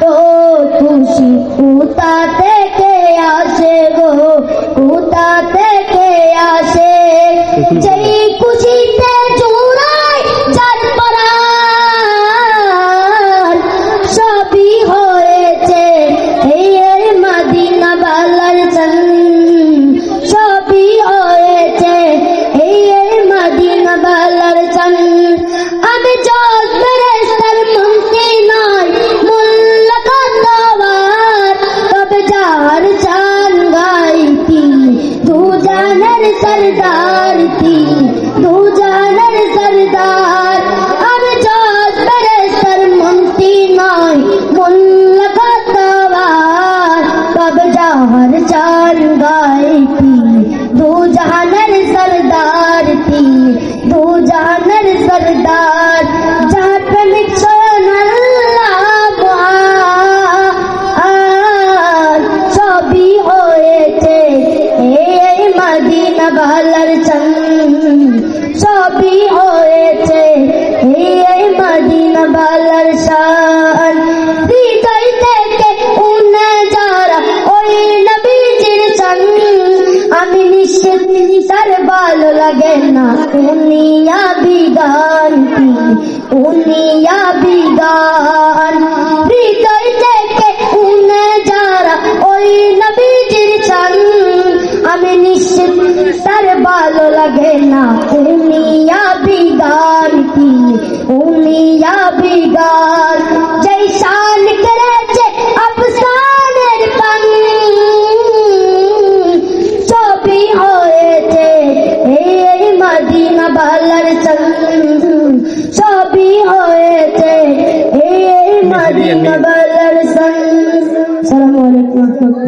তো খুশি কোথা सरदार थी, दो जानर सरदार। अब जात मेरे सर मुमती नाई मुल्लकतवार कब जहर चार गाय थी तू जानर सरदार थी तू जानर सरदार। সবই হয়েছে। এই মদিনা বালার শান। হৃদয় থেকে উনে যারা ওই নবীজির সন আমি নিশ্চিত তার ভালো লাগে না। উনিয়া বিগান উনিয়া বিগান তার ভালো লাগে না। উনিয়া বিগান উনিয়া বিগান জয় শান করেছে আফসানের পান ছবি হয়েছে এই মদিনা বালার সঙ্গ। ছবি হয়েছে এই মদিনা বালার সঙ্গ। সালামু আলাইকুম।